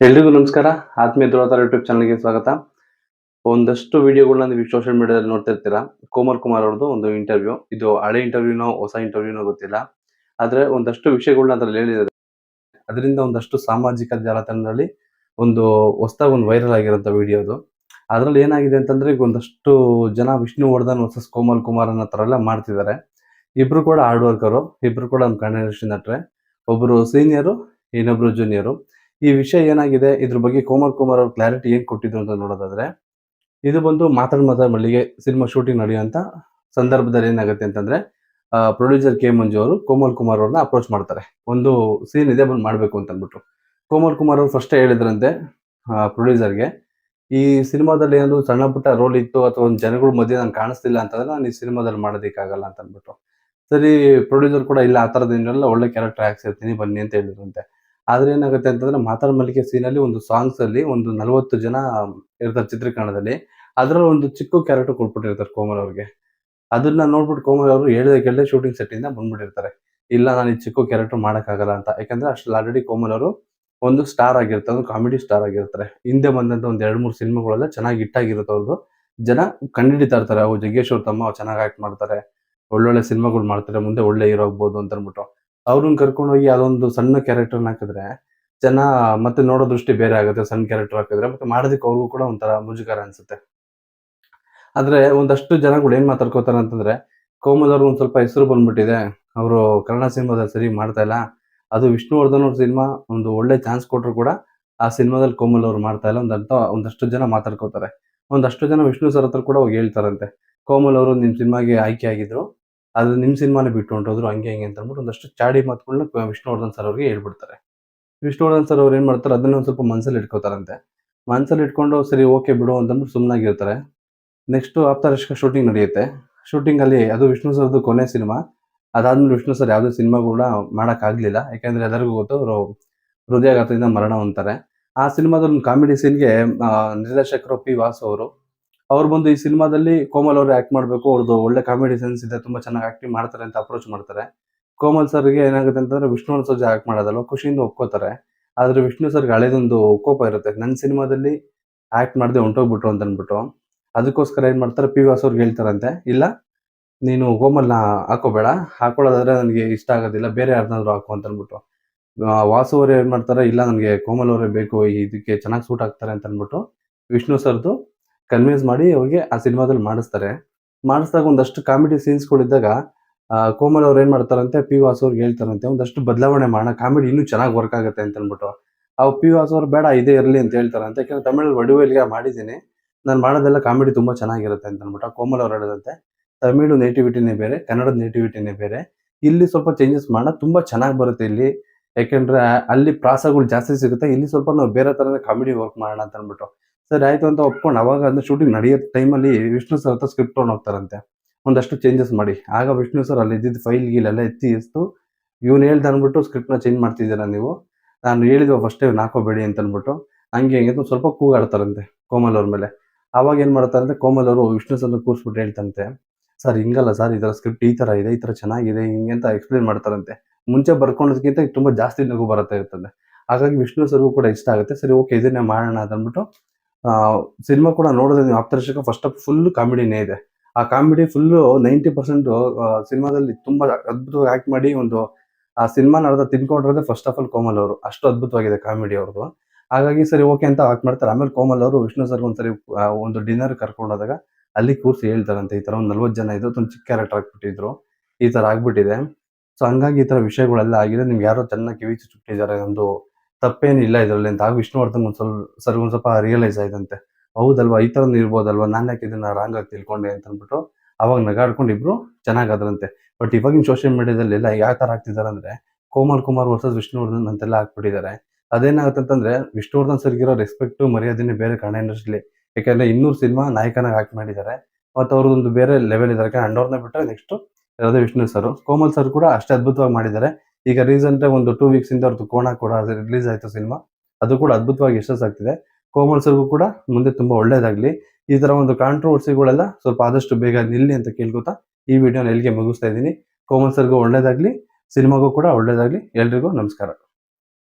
ಎಲ್ರಿಗೂ ನಮಸ್ಕಾರ. ಆತ್ಮೀಯ ಧ್ರುವತಾರ ಯೂಟ್ಯೂಬ್ ಚಾನಲ್ಗೆ ಸ್ವಾಗತ. ಒಂದಷ್ಟು ವಿಡಿಯೋಗಳನ್ನ ನೀವು ಸೋಷಿಯಲ್ ಮೀಡಿಯಾದಲ್ಲಿ ನೋಡ್ತಾ ಇರ್ತೀರಾ? ಕೋಮಲ್ ಕುಮಾರ್ ಅವ್ರದ್ದು ಒಂದು ಇಂಟರ್ವ್ಯೂ ಇದು ಹಳೆ ಇಂಟರ್ವ್ಯೂನೋ ಹೊಸ ಇಂಟರ್ವ್ಯೂನೋ ಗೊತ್ತಿಲ್ಲ. ಆದರೆ ಒಂದಷ್ಟು ವಿಷಯಗಳನ್ನ ಅದರಲ್ಲಿ ಹೇಳಿದ್ದಾರೆ. ಅದರಿಂದ ಒಂದಷ್ಟು ಸಾಮಾಜಿಕ ಜಾಲತಾಣದಲ್ಲಿ ಒಂದು ಹೊಸದಾಗಿ ಒಂದು ವೈರಲ್ ಆಗಿರೋಂಥ ವಿಡಿಯೋ ಅದು. ಅದರಲ್ಲಿ ಏನಾಗಿದೆ ಅಂತಂದ್ರೆ ಈಗ ಒಂದಷ್ಟು ಜನ ವಿಷ್ಣುವರ್ಧನ್ ವರ್ಸಸ್ ಕೋಮಲ್ ಕುಮಾರ್ ಅನ್ನೋ ಥರ ಎಲ್ಲ ಮಾಡ್ತಿದ್ದಾರೆ. ಇಬ್ಬರು ಕೂಡ ಹಾರ್ಡ್ ವರ್ಕರು ಇಬ್ಬರು ಕೂಡ ನಮ್ಮ ಕನ್ನಡ ಒಬ್ಬರು ಸೀನಿಯರು ಇನ್ನೊಬ್ರು ಜೂನಿಯರು ಈ ವಿಷಯ ಏನಾಗಿದೆ? ಇದ್ರ ಬಗ್ಗೆ ಕೋಮಲ್ ಕುಮಾರ್ ಅವ್ರ ಕ್ಲಾರಿಟಿ ಏನು ಕೊಟ್ಟಿದ್ರು ಅಂತ ನೋಡೋದಾದ್ರೆ, ಇದು ಬಂದು ಮಾತಾಡ್ ಮಾತಾಡ್ ಮಲ್ಲಿಗೆ ಸಿನಿಮಾ ಶೂಟಿಂಗ್ ನಡೆಯುವಂತ ಸಂದರ್ಭದಲ್ಲಿ ಏನಾಗುತ್ತೆ ಅಂತಂದ್ರೆ ಪ್ರೊಡ್ಯೂಸರ್ ಕೆ ಮಂಜು ಅವರು ಕೋಮಲ್ ಕುಮಾರ್ ಅವ್ರನ್ನ ಅಪ್ರೋಚ್ ಮಾಡ್ತಾರೆ. ಒಂದು ಸೀನ್ ಇದೆ ಬಂದು ಮಾಡಬೇಕು ಅಂತ ಅಂದ್ಬಿಟ್ಟು ಕೋಮಲ್ ಕುಮಾರ್ ಅವರು ಫಸ್ಟ್ ಹೇಳಿದ್ರಂತೆ ಪ್ರೊಡ್ಯೂಸರ್ಗೆ ಈ ಸಿನಿಮಾದಲ್ಲಿ ಏನಾದ್ರು ಸಣ್ಣ ಪುಟ್ಟ ರೋಲ್ ಇತ್ತು ಅಥವಾ ಒಂದು ಜನಗಳ ಮಧ್ಯೆ ನಾನು ಕಾಣಿಸ್ತಿಲ್ಲ ಅಂತಂದ್ರೆ ನಾನು ಈ ಸಿನಿಮಾದಲ್ಲಿ ಮಾಡೋದಕ್ಕಾಗಲ್ಲ ಅಂತ ಅಂದ್ಬಿಟ್ಟು ಸರಿ ಪ್ರೊಡ್ಯೂಸರ್ ಕೂಡ ಇಲ್ಲ, ಆ ಏನಿಲ್ಲ ಒಳ್ಳೆ ಕ್ಯಾರೆಕ್ಟರ್ ಹಾಕ್ಸಿರ್ತೀನಿ ಬನ್ನಿ ಅಂತ ಹೇಳಿದ್ರಂತೆ. ಆದ್ರೆ ಏನಾಗುತ್ತೆ ಅಂತಂದ್ರೆ ಮಾತಾಡ ಮಲ್ಲಿಗೆ ಸೀನಲ್ಲಿ ಒಂದು ಸಾಂಗ್ಸ್ ಅಲ್ಲಿ ಒಂದು ನಲವತ್ತು ಜನ ಇರ್ತಾರೆ ಚಿತ್ರೀಕರಣದಲ್ಲಿ. ಅದ್ರಲ್ಲಿ ಒಂದು ಚಿಕ್ಕ ಕ್ಯಾರೆಕ್ಟರ್ ಕೊಟ್ಬಿಟ್ಟಿರ್ತಾರೆ ಕೋಮಲ್ ಅವ್ರಿಗೆ. ಅದನ್ನ ನೋಡ್ಬಿಟ್ಟು ಕೋಮಲ್ ಅವರು ಹೇಳಿದ ಕೇಳದೆ ಶೂಟಿಂಗ್ ಸೆಟ್ ಇಂದ ಬಂದ್ಬಿಟ್ಟಿರ್ತಾರೆ. ಇಲ್ಲ, ನಾನು ಈ ಚಿಕ್ಕ ಕ್ಯಾರೆಕ್ಟರ್ ಮಾಡಕ್ಕಾಗಲ್ಲ ಅಂತ. ಯಾಕಂದ್ರೆ ಅಷ್ಟು ಆಲ್ರೆಡಿ ಕೋಮಲ್ ಅವರು ಒಂದು ಸ್ಟಾರ್ ಆಗಿರ್ತಾರೆ, ಒಂದು ಕಾಮಿಡಿ ಸ್ಟಾರ್ ಆಗಿರ್ತಾರೆ. ಹಿಂದೆ ಬಂದಂತ ಒಂದ್ ಎರಡು ಮೂರು ಸಿನಿಮಾಗಳೆಲ್ಲ ಚೆನ್ನಾಗಿ ಹಿಟ್ಟಾಗಿರುತ್ತೆ ಅವ್ರದ್ದು ಜನ ಕಂಡಿಡಿತಾ ಇರ್ತಾರೆ ಅವು ಜಗ್ಗೇಶ್ ಅವ್ರ ತಮ್ಮ ಚೆನ್ನಾಗಿ ಆಕ್ಟ್ ಮಾಡ್ತಾರೆ. ಒಳ್ಳೊಳ್ಳೆ ಸಿನಿಮಾಗಳು ಮಾಡ್ತಾರೆ, ಮುಂದೆ ಒಳ್ಳೆ ಹೀರೋ ಆಗ್ಬೋದು ಅಂತ ಅಂದ್ಬಿಟ್ಟು ಅವ್ರನ್ನ ಕರ್ಕೊಂಡು ಹೋಗಿ ಅದೊಂದು ಸಣ್ಣ ಕ್ಯಾರೆಕ್ಟರ್ನ ಹಾಕಿದ್ರೆ ಜನ ಮತ್ತೆ ನೋಡೋ ದೃಷ್ಟಿ ಬೇರೆ ಆಗುತ್ತೆ, ಸಣ್ಣ ಕ್ಯಾರೆಕ್ಟರ್ ಹಾಕಿದ್ರೆ ಮತ್ತೆ ಮಾಡೋದಕ್ಕೆ ಅವ್ರಿಗೂ ಕೂಡ ಒಂಥರ ಮುಜುಗರ ಅನ್ಸುತ್ತೆ. ಆದ್ರೆ ಒಂದಷ್ಟು ಜನಗಳು ಏನ್ ಮಾತಾಡ್ಕೋತಾರೆ ಅಂತಂದ್ರೆ, ಕೋಮಲ್ ಅವ್ರಿಗೆ ಒಂದ್ ಸ್ವಲ್ಪ ಹೆಸರು ಬಂದ್ಬಿಟ್ಟಿದೆ. ಅವರು ಕನ್ನಡ ಸಿನಿಮಾದಲ್ಲಿ ಸರಿ ಮಾಡ್ತಾ ಇಲ್ಲ. ಅದು ವಿಷ್ಣುವರ್ಧನ್ ಅವ್ರ ಸಿನಿಮಾ ಒಂದು ಒಳ್ಳೆ ಚಾನ್ಸ್ ಕೊಟ್ರು ಕೂಡ ಆ ಸಿನಿಮಾದಲ್ಲಿ ಕೋಮಲ್ ಅವ್ರು ಮಾಡ್ತಾ ಇಲ್ಲ ಒಂದಂತ ಒಂದಷ್ಟು ಜನ ಮಾತಾಡ್ಕೋತಾರೆ. ಒಂದಷ್ಟು ಜನ ವಿಷ್ಣು ಸರ್ ಹತ್ರ ಕೂಡ ಹೋಗಿ ಹೇಳ್ತಾರಂತೆ. ಕೋಮಲ್ ಅವರು ನಿಮ್ ಸಿನಿಮಾಗೆ ಆಯ್ಕೆ ಆಗಿದ್ರು. ಅದು ನಿಮ್ಮ ಸಿನಿಮಾನೇ ಬಿಟ್ಟು ಹೊಂಟೋದ್ರು, ಹಂಗೆ ಹಿಂಗೆ ಅಂತ ಅಂದ್ಬಿಟ್ಟು ಒಂದಷ್ಟು ಚಾಡಿ ಮಾತುಗಳನ್ನ ವಿಷ್ಣುವರ್ಧನ್ ಸರ್ ಅವ್ರಿಗೆ ಹೇಳ್ಬಿಡ್ತಾರೆ. ವಿಷ್ಣುವರ್ಧನ್ ಸರ್ ಅವ್ರು ಏನು ಮಾಡ್ತಾರೆ, ಅದನ್ನ ಒಂದು ಸ್ವಲ್ಪ ಮನಸ್ಸಲ್ಲಿ ಇಟ್ಕೋತಾರಂತೆ. ಮನಸ್ಸಲ್ಲಿ ಇಟ್ಕೊಂಡು ಸರಿ, ಓಕೆ ಬಿಡು ಅಂತಂದ್ಬಿಟ್ಟು ಸುಮ್ಮನಾಗಿರ್ತಾರೆ ನೆಕ್ಸ್ಟು ಆಪ್ತರಶ್ಕ ಶೂಟಿಂಗ್ ನಡೆಯುತ್ತೆ. ಶೂಟಿಂಗಲ್ಲಿ ಅದು ವಿಷ್ಣು ಸರ್ದು ಕೊನೆ ಸಿನಿಮಾ. ಅದಾದ್ಮೇಲೆ ವಿಷ್ಣು ಸರ್ ಯಾವುದೇ ಸಿನಿಮಾ ಕೂಡ ಮಾಡಕ್ ಆಗ್ಲಿಲ್ಲ. ಯಾಕಂದ್ರೆ ಎಲ್ಲರಿಗೂ ಗೊತ್ತು, ಅವರು ಹೃದಯಾಘಾತದಿಂದ ಮರಣ ಹೊಂತಾರೆ ಆ ಸಿನಿಮಾದ ಒಂದು ಕಾಮಿಡಿ ಸೀನ್ಗೆ ನಿರ್ದೇಶಕರು ಪಿ ವಾಸು ಅವರು ಅವ್ರು ಬಂದು ಈ ಸಿನಿಮಾದಲ್ಲಿ ಕೋಮಲ್ ಅವರು ಆಕ್ಟ್ ಮಾಡಬೇಕು ಅವ್ರದ್ದು ಒಳ್ಳೆ ಕಾಮಿಡಿ ಸೆನ್ಸ್ ಇದೆ, ತುಂಬಾ ಚೆನ್ನಾಗಿ ಆಕ್ಟಿಂಗ್ ಮಾಡ್ತಾರೆ ಅಂತ ಅಪ್ರೋಚ್ ಮಾಡ್ತಾರೆ. ಕೋಮಲ್ ಸರ್ಗೆ ಏನಾಗುತ್ತೆ ಅಂತಂದ್ರೆ ವಿಷ್ಣು ಸರ್ಜೆ ಆಕ್ಟ್ ಮಾಡೋದಲ್ವ, ಖುಷಿಯಿಂದ ಒಪ್ಕೋತಾರೆ. ಆದ್ರೆ ವಿಷ್ಣು ಸರ್ಗೆ ಹಳೇದೊಂದು ಕೋಪ ಇರುತ್ತೆ. ನನ್ನ ಸಿನಿಮಾದಲ್ಲಿ ಆಕ್ಟ್ ಮಾಡದೆ ಹೊಂಟೋಗ್ಬಿಟ್ರು ಅಂತ ಅಂದ್ಬಿಟ್ಟು. ಅದಕ್ಕೋಸ್ಕರ ಏನ್ ಮಾಡ್ತಾರೆ, ಪಿ ವಾಸ್ ಅವ್ರಿಗೆ ಹೇಳ್ತಾರಂತೆ, ಇಲ್ಲ, ನೀನು ಕೋಮಲ್ನ ಹಾಕೋಬೇಡ. ಹಾಕೊಳ್ಳೋದಾದ್ರೆ ನನಗೆ ಇಷ್ಟ ಆಗೋದಿಲ್ಲ, ಬೇರೆ ಯಾರನ್ನಾದ್ರು ಹಾಕು ಅಂತ ಅಂದ್ಬಿಟ್ಟು. ವಾಸು ಅವ್ರು ಏನ್ ಮಾಡ್ತಾರೆ, ಇಲ್ಲ, ನನಗೆ ಕೋಮಲ್ ಅವರೇ ಬೇಕು ಇದಕ್ಕೆ ಚೆನ್ನಾಗಿ ಸೂಟ್ ಆಗ್ತಾರೆ ಅಂತ ಅಂದ್ಬಿಟ್ಟು ವಿಷ್ಣು ಸರ್ದು ಕನ್ವಿನ್ಸ್ ಮಾಡಿ ಅವ್ರಿಗೆ ಆ ಸಿನಿಮಾದಲ್ಲಿ ಮಾಡಿಸ್ತಾರೆ. ಮಾಡಿಸಿದಾಗ ಒಂದಷ್ಟು ಕಾಮಿಡಿ ಸೀನ್ಸ್ಗಳಿದ್ದಾಗ ಕೋಮಲ್ ಅವ್ರು ಏನ್ ಮಾಡ್ತಾರಂತೆ, ಪಿ ವಾಸು ಅವ್ರಿಗೆ ಹೇಳ್ತಾರಂತೆ, ಒಂದಷ್ಟು ಬದಲಾವಣೆ ಮಾಡೋಣ ಕಾಮಿಡಿ ಇನ್ನೂ ಚೆನ್ನಾಗಿ ವರ್ಕ್ ಆಗುತ್ತೆ ಅಂತ ಅಂದ್ಬಿಟ್ಟು ಅವ್ ಪಿ ವಾಸು ಅವ್ರು ಬೇಡ, ಇದೇ ಇರಲಿ ಅಂತ ಹೇಳ್ತಾರಂತೆ. ಯಾಕಂದ್ರೆ ತಮಿಳಲ್ಲಿ ವಡಿವೇಲಿಗೆ ಮಾಡಿದ್ದೀನಿ, ನಾನು ಮಾಡೋದೆಲ್ಲ ಕಾಮಿಡಿ ತುಂಬಾ ಚೆನ್ನಾಗಿರುತ್ತೆ ಅಂತ ಅಂದ್ಬಿಟ್ಟು ಕೋಮಲ್ ಅವ್ರು ಹೇಳಿದಂತೆ. ತಮಿಳು ನೇಟಿವಿಟಿನೇ ಬೇರೆ, ಕನ್ನಡದ ನೇಟಿವಿಟಿನೇ ಬೇರೆ. ಇಲ್ಲಿ ಸ್ವಲ್ಪ ಚೇಂಜಸ್ ಮಾಡೋಣ, ತುಂಬಾ ಚೆನ್ನಾಗಿ ಬರುತ್ತೆ ಇಲ್ಲಿ. ಯಾಕೆಂದ್ರೆ ಅಲ್ಲಿ ಪ್ರಾಸಗಳು ಜಾಸ್ತಿ ಸಿಗುತ್ತೆ, ಇಲ್ಲಿ ಸ್ವಲ್ಪ ನಾವು ಬೇರೆ ತರನೇ ಕಾಮಿಡಿ ವರ್ಕ್ ಮಾಡೋಣ ಅಂತ ಅಂದ್ಬಿಟ್ಟು ಸರಿ, ಆಯ್ತು ಅಂತ ಒಪ್ಕೊಂಡು ಅವಾಗ ಅಂದ್ರೆ ಶೂಟಿಂಗ್ ನಡೆಯೋ ಟೈಮಲ್ಲಿ ವಿಷ್ಣು ಸರ್ ಹತ್ರ ಸ್ಕ್ರಿಪ್ಟ್ ತೊಗೊಂಡು ಹೋಗ್ತಾರಂತೆ. ಒಂದಷ್ಟು ಚೇಂಜಸ್ ಮಾಡಿ. ಆಗ ವಿಷ್ಣು ಸರ್ ಅಲ್ಲಿ ಇದ್ದಿದ್ದು ಫೈಲ್ ಗೀಲೆಲ್ಲ ಎತ್ತಿ ಇಸ್ತು ಇವ್ನು ಹೇಳ್ದ ಅಂದ್ಬಿಟ್ಟು ಸ್ಕ್ರಿಪ್ಟ್ನ ಚೇಂಜ್ ಮಾಡ್ತಿದ್ದೀರಾ ನೀವು? ನಾನು ಹೇಳಿದ್ವ ಫಸ್ಟೇ ಹಾಕೋಬೇಡಿ ಅಂತ ಅಂದ್ಬಿಟ್ಟು ಹಂಗೆ ಹಂಗೆ ಸ್ವಲ್ಪ ಕೂಗಾಡ್ತಾರಂತೆ ಕೋಮಲ್ ಅವ್ರ ಮೇಲೆ. ಅವಾಗ ಏನು ಮಾಡ್ತಾರಂತೆ, ಕೋಮಲ್ ಅವರು ವಿಷ್ಣು ಸರ್ ಕೂರ್ಸ್ಬಿಟ್ಟು ಹೇಳ್ತಂತೆ ಸರ್, ಹಿಂಗಲ್ಲ ಸರ್, ಈ ಥರ ಸ್ಕ್ರಿಪ್ಟ್ ಈ ಥರ ಇದೆ, ಈ ಥರ ಚೆನ್ನಾಗಿದೆ, ಹಿಂಗೆ ಅಂತ ಎಕ್ಸ್ಪ್ಲೇನ್ ಮಾಡ್ತಾರಂತೆ. ಮುಂಚೆ ಬರ್ಕೊಂಡೋದಕ್ಕಿಂತ ತುಂಬ ಜಾಸ್ತಿ ನಗು ಬರುತ್ತೆ ಇರ್ತದೆ. ಹಾಗಾಗಿ ವಿಷ್ಣು ಸರ್ಗೂ ಕೂಡ ಇಷ್ಟ ಆಗುತ್ತೆ. ಸರಿ ಓಕೆ ಇದನ್ನೇ ಮಾಡೋಣ ಅಂತ ಅಂದ್ಬಿಟ್ಟು ಸಿನಿಮಾ ಕೂಡ ನೋಡಿದ್ರೆ ನೀವು ಆಪ್ತರ್ಶಕ ಫಸ್ಟ್ ಆಫ್ ಫುಲ್ ಕಾಮಿಡಿನೇ ಇದೆ. ಆ ಕಾಮಿಡಿ ಫುಲ್ ನೈಂಟಿ ಪರ್ಸೆಂಟ್ ಸಿನಿಮಾದಲ್ಲಿ ತುಂಬಾ ಅದ್ಭುತವಾಗಿ ಆಕ್ಟ್ ಮಾಡಿ ಒಂದು, ಆ, ಸಿನಿಮಾ ನಡೆದ ತಿನ್ಕೊಂಡಿರೋದೇ ಫಸ್ಟ್ ಆಫ್ ಆಲ್ ಕೋಮಲ್ ಅವರು. ಅಷ್ಟು ಅದ್ಭುತವಾಗಿದೆ ಕಾಮಿಡಿ ಅವ್ರದ್ದು. ಹಾಗಾಗಿ ಸರಿ ಓಕೆ ಅಂತ ಆಕ್ಟ್ ಮಾಡ್ತಾರೆ. ಆಮೇಲೆ ಕೋಮಲ್ ಅವರು ವಿಷ್ಣು ಸರ್ ಒಂದ್ಸರಿ ಒಂದು ಡಿನ್ನರ್ ಕರ್ಕೊಂಡು ಹೋದಾಗ ಅಲ್ಲಿ ಕೂರ್ಸಿ ಹೇಳ್ತಾರಂತೆ, ಈ ತರ ಒಂದು ನಲ್ವತ್ತು ಜನ ಇದ್ರು, ಒಂದು ಚಿಕ್ಕ ಕ್ಯಾರೆಕ್ಟರ್ ಹಾಕ್ಬಿಟ್ಟಿದ್ರು. ಈ ತರ ಆಗ್ಬಿಟ್ಟಿದೆ. ಸೊ ಹಂಗಾಗಿ ಈ ತರ ವಿಷಯಗಳೆಲ್ಲ ಆಗಿದೆ. ನಿಮ್ಗೆ ಯಾರೋ ಚೆನ್ನಾಗಿ ಕಿವಿ ಚುಟ್ಟಿದ್ದಾರೆ ಒಂದು ತಪ್ಪೇನಿಲ್ಲ ಇದರಲ್ಲಿ ಅಂತ. ಆಗ ವಿಷ್ಣುವರ್ಧನ್ ಒಂದು ಸ್ವಲ್ಪ ಸರ್ ಒಂದ್ ಸ್ವಲ್ಪ ರಿಯಲೈಸ್ ಆಯ್ತಂತೆ. ಹೌದಲ್ವಾ, ಈ ತರ ಇರ್ಬೋದಲ್ವಾ? ನಾನು ಯಾಕೆ ಇದನ್ನ ರಾಂಗ್ ಆಗಿ ತಿಳ್ಕೊಂಡೆ ಅಂತ ಅಂದ್ಬಿಟ್ಟು ಅವಾಗ ನಗಾಡ್ಕೊಂಡು ಇಬ್ರು ಚೆನ್ನಾಗಾದ್ರಂತೆ. ಬಟ್ ಇವಾಗಿನ ಸೋಷಿಯಲ್ ಮೀಡಿಯಾದಲ್ಲಿ ಎಲ್ಲ ಯಾವ ತರ ಆಗ್ತಿದ್ದಾರೆ ಅಂದರೆ ಕೋಮಲ್ ಕುಮಾರ್ ವರ್ಸಸ್ ವಿಷ್ಣುವರ್ಧನ್ ಅಂತೆಲ್ಲ ಹಾಕ್ಬಿಟ್ಟಿದ್ದಾರೆ ಅದೇನಾಗುತ್ತೆ ಅಂತಂದ್ರೆ ವಿಷ್ಣುವರ್ಧನ್ ಸರ್ಗಿರೋ ರೆಸ್ಪೆಕ್ಟ್ ಮರ್ಯಾದೆನೇ ಬೇರೆ ಕನ್ನಡ ಇಂಡಸ್ಟ್ರಿಲಿ ಯಾಕಂದ್ರೆ ಇನ್ನೂರು ಸಿನಿಮಾ ನಾಯಕನಾಗಿ ಹಾಕಿ ಮಾಡಿದ್ದಾರೆ. ಮತ್ತು ಅವರು ಒಂದು ಬೇರೆ ಲೆವೆಲ್ ಇದ್ದಾರೆ. ಅಂಡವ್ರನ್ನ ಬಿಟ್ಟರೆ ನೆಕ್ಸ್ಟ್ ಯಾವುದೇ ವಿಷ್ಣು ಸರ್ ಕೋಮಲ್ ಸರ್ ಕೂಡ ಅಷ್ಟೇ ಅದ್ಭುತವಾಗಿ ಮಾಡಿದ್ದಾರೆ. ಈಗ ರೀಸೆಂಟ್ ಒಂದು ಟೂ ವೀಕ್ಸ್ ಇಂದ ಅವ್ರದ್ದು ಕೋಣ ಕೂಡ ರಿಲೀಸ್ ಆಯಿತು ಸಿನಿಮಾ ಅದು ಕೂಡ ಅದ್ಭುತವಾಗಿ ಯಶಸ್ ಆಗ್ತಿದೆ ಕೋಮಲ್ ಸರ್ಗೂ ಕೂಡ ಮುಂದೆ ತುಂಬಾ ಒಳ್ಳೇದಾಗ್ಲಿ. ಈ ತರ ಒಂದು ಕಾಂಟ್ರವರ್ಸಿಗಳೆಲ್ಲ ಸ್ವಲ್ಪ ಆದಷ್ಟು ಬೇಗ ನಿಲ್ಲಿ ಅಂತ ಕೇಳ್ಕೊತಾ ಈ ವಿಡಿಯೋನ ಎಲ್ಲಿಗೆ ಮುಗಿಸ್ತಾ ಇದ್ದೀನಿ. ಕೋಮಲ್ ಸರ್ಗೂ ಒಳ್ಳೇದಾಗ್ಲಿ ಸಿನಿಮಾಗೂ ಕೂಡ ಒಳ್ಳೇದಾಗ್ಲಿ. ಎಲ್ರಿಗೂ ನಮಸ್ಕಾರ.